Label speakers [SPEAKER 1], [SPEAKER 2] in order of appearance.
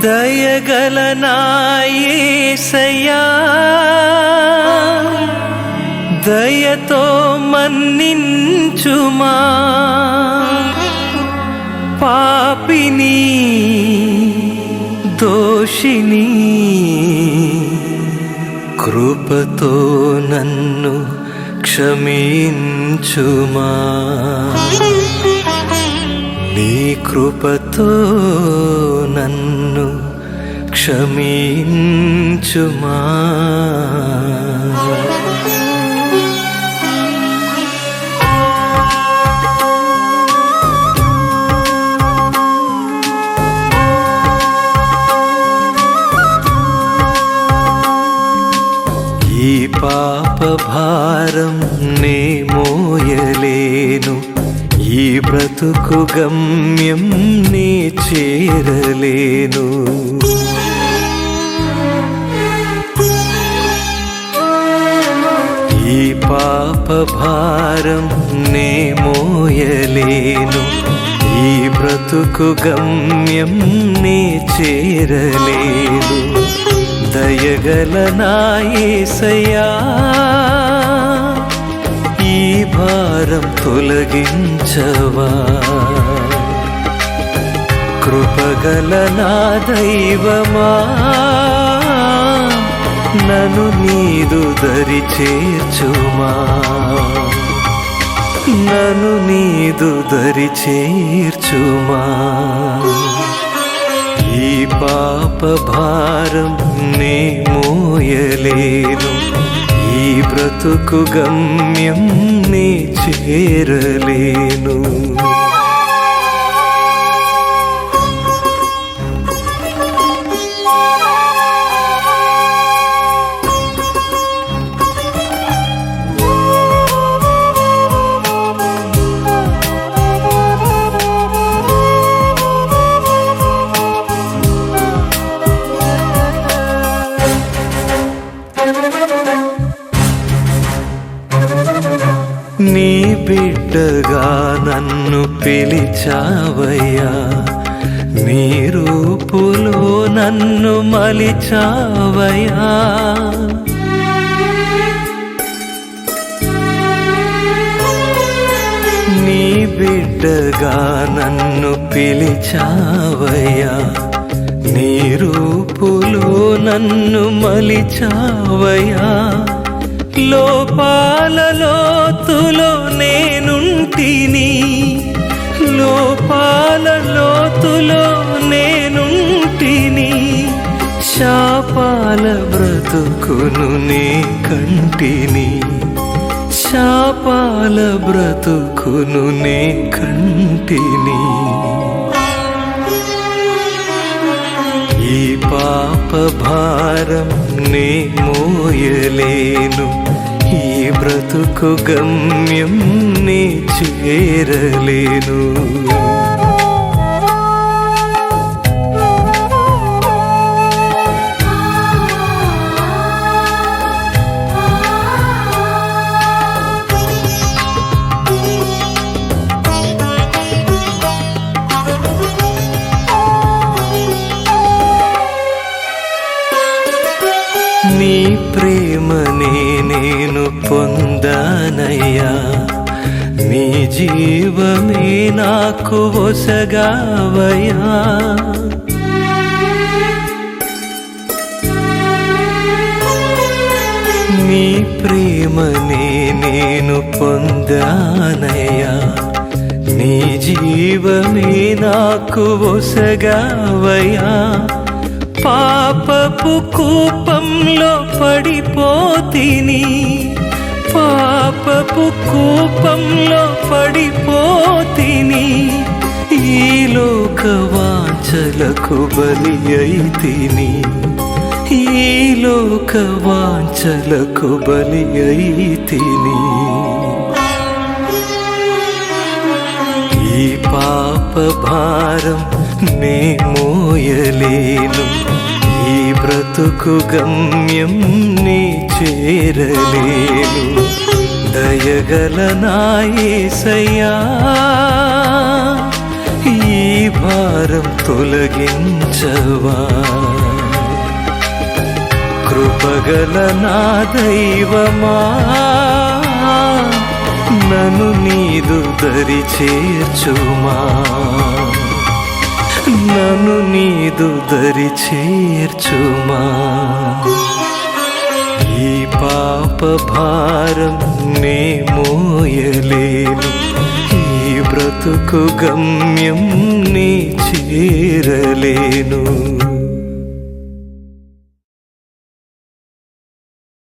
[SPEAKER 1] దయగల నాయసయ్యా దయతో మన్నించుమా. పాపిని దోషిని కృపతో నన్ను క్షమించుమా. నీ కృపతో నన్ను క్షమించుమా. భారం నే మోయలేను. ఈ బ్రతుకు గమ్యం నే చేరలేను. ఈ పాప భారం నే మోయలేను. ఈ బ్రతుకు గమ్యం నే చేరలేను. దయగల నాయసయా ఈ భారం తొలగించవా. కృపగల నా దైవమా. నను నీదు దరి చేర్చుమా. నను నీదు దరి చేర్చుమా. ఈ పాప భారం లేదు. ఈ బ్రతుకు గమ్యం నీ చేరలేను. నీ బిడ్డగా నన్ను పిలిచావయ్యా. నీ రూపులో నన్ను మలిచావయ్యా. నీ బిడ్డగా నన్ను పిలిచావయ్యా. నీ రూపులో నన్ను మలిచావయా లోపాలలో తులో నేనుంటిని. లోపాలలో తులో నేనుంటిని. శాపాల బ్రతుకును నీ కంటిని. శాపాల బ్రతుకును నే కంటిని. ఈ పాప భారం నే మోయలేను ఈ బ్రతుకు గమ్యం నే చేరలేను. నీ ప్రేమనే నేను పొందానయ్యా. నీ జీవమే నాకు ఒసగావయ్యా. నీ ప్రేమనే నేను పొందానయ్యా. నీ జీవమే నాకు ఒసగావయ్యా. పాపపు కూపంలో పడిపోతిని. పాపపు కూపంలో పడిపోతిని. ఈ లోక వాంఛలకు బలి అయితిని. ఈ లోక వాంఛలకు బలి అయితిని. ఈ పాప భారం నే మోయలేను ఈ బ్రతుకు గమ్యం నీ చేరలేను. దయగల నాయసయ్యా ఈ భారం తొలగించవా. కృపగల నా దైవమా నన్ను నీదు దరి చేర్చుమా. నన్ను నీదు దరి చేర్చుమా? ఈ పాప భారం నే మోయలేను. ఈ బ్రతుకు గమ్యం నీ చేరలేను.